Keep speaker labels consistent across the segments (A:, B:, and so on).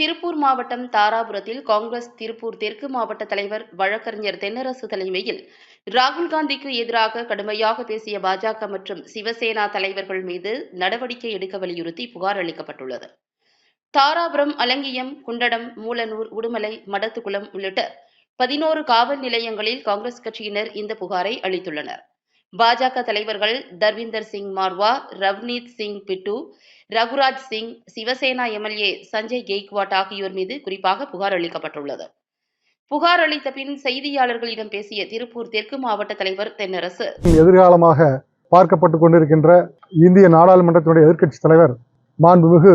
A: திருப்பூர் மாவட்டம் தாராபுரத்தில் காங்கிரஸ் திருப்பூர் தெற்கு மாவட்ட தலைவர் வழக்கறிஞர் தென்னரசு தலைமையில் ராகுல் காந்திக்கு எதிராக கடுமையாக பேசிய பாஜக மற்றும் சிவசேனா தலைவர்கள் மீது நடவடிக்கை எடுக்க வலியுறுத்தி புகார் அளிக்கப்பட்டுள்ளது. தாராபுரம் அலங்கியம் குண்டடம் மூலனூர் உடுமலை மடத்துக்குளம் உள்ளிட்ட பதினோரு காவல் நிலையங்களில் காங்கிரஸ் கட்சியினர் இந்த புகாரை அளித்துள்ளனர். பாஜக தலைவர்கள் தர்விந்தர் சிங் மார்வா ரவ்னீத் சிங் பிட்டு ரகுராஜ் சிங் சிவசேனா எம்எல்ஏ சஞ்சய் கெய்க்வாட் ஆகியோர் மீது குறிப்பாக புகார் அளிக்கப்பட்டுள்ளது. புகார் அளித்த பின் செய்தியாளர்களிடம் பேசிய திருப்பூர் தெற்கு மாவட்ட தலைவர் தென்னரசு
B: எதிர்காலமாக பார்க்கப்பட்டு கொண்டிருக்கின்ற இந்திய நாடாளுமன்றத்தினுடைய எதிர்க்கட்சி தலைவர் மாண்புமிகு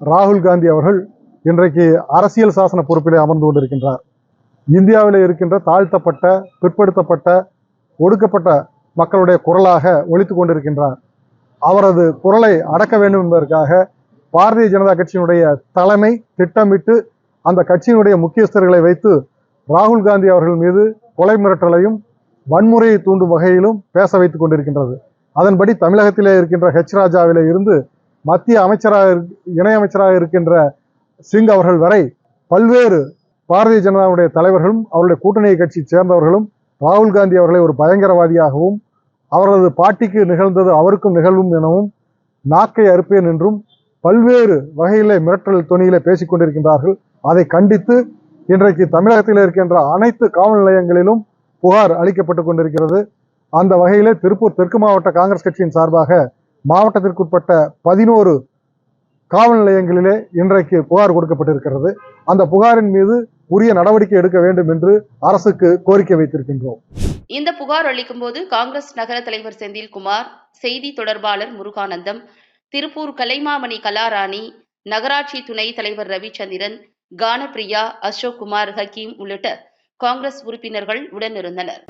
B: ராகுல் காந்தி அவர்கள் இன்றைக்கு அரசியல் சாசன பொறுப்பிலே அமர்ந்து கொண்டிருக்கின்றார். இந்தியாவில் இருக்கின்ற தாழ்த்தப்பட்ட பிற்படுத்தப்பட்ட ஒடுக்கப்பட்ட மக்களுடைய குரலாக ஒழித்து கொண்டிருக்கின்றார். அவரது குரலை அடக்க வேண்டும் என்பதற்காக பாரதிய ஜனதா கட்சியினுடைய தலைமை திட்டமிட்டு அந்த கட்சியினுடைய முக்கியஸ்தர்களை வைத்து ராகுல் காந்தி அவர்கள் மீது கொலை மிரட்டலையும் வன்முறையை தூண்டும் வகையிலும் பேச வைத்துக் கொண்டிருக்கின்றது. அதன்படி தமிழகத்திலே இருக்கின்ற ஹெச் ராஜாவிலே இருந்து மத்திய அமைச்சராக இணையமைச்சராக இருக்கின்ற சிங் அவர்கள் வரை பல்வேறு பாரதிய ஜனதாவுடைய தலைவர்களும் அவருடைய கூட்டணி கட்சியை சேர்ந்தவர்களும் ராகுல் காந்தி அவர்களை ஒரு பயங்கரவாதியாகவும் அவரது பாட்டிக்கு நிகழ்ந்தது அவருக்கும் நிகழ்வும் எனவும் நாக்கை அறுப்பேன் என்றும் பல்வேறு வகையிலே மிரட்டல் தொனியிலே பேசிக் கொண்டிருக்கின்றார்கள். அதை கண்டித்து இன்றைக்கு தமிழகத்தில் இருக்கின்ற அனைத்து காவல் நிலையங்களிலும் புகார் அளிக்கப்பட்டு கொண்டிருக்கிறது. அந்த வகையிலே திருப்பூர் தெற்கு மாவட்ட காங்கிரஸ் கட்சியின் சார்பாக மாவட்டத்திற்குட்பட்ட பதினோரு காவல் நிலையங்களிலே இன்றைக்கு புகார் கொடுக்கப்பட்டிருக்கிறது. அந்த புகாரின் மீது உரிய நடவடிக்கை எடுக்க வேண்டும் என்று அரசுக்கு கோரிக்கை வைத்திருக்கின்றோம்.
A: இந்த புகார் அளிக்கும்போது காங்கிரஸ் நகர தலைவர் செந்தில்குமார் செய்தி தொடர்பாளர் முருகானந்தம் திருப்பூர் கலைமாமணி கலாராணி நகராட்சி துணைத் தலைவர் ரவிச்சந்திரன் கானப்பிரியா அசோக்குமார் ஹக்கீம் உள்ளிட்ட காங்கிரஸ் உறுப்பினர்கள் உடனிருந்தனர்.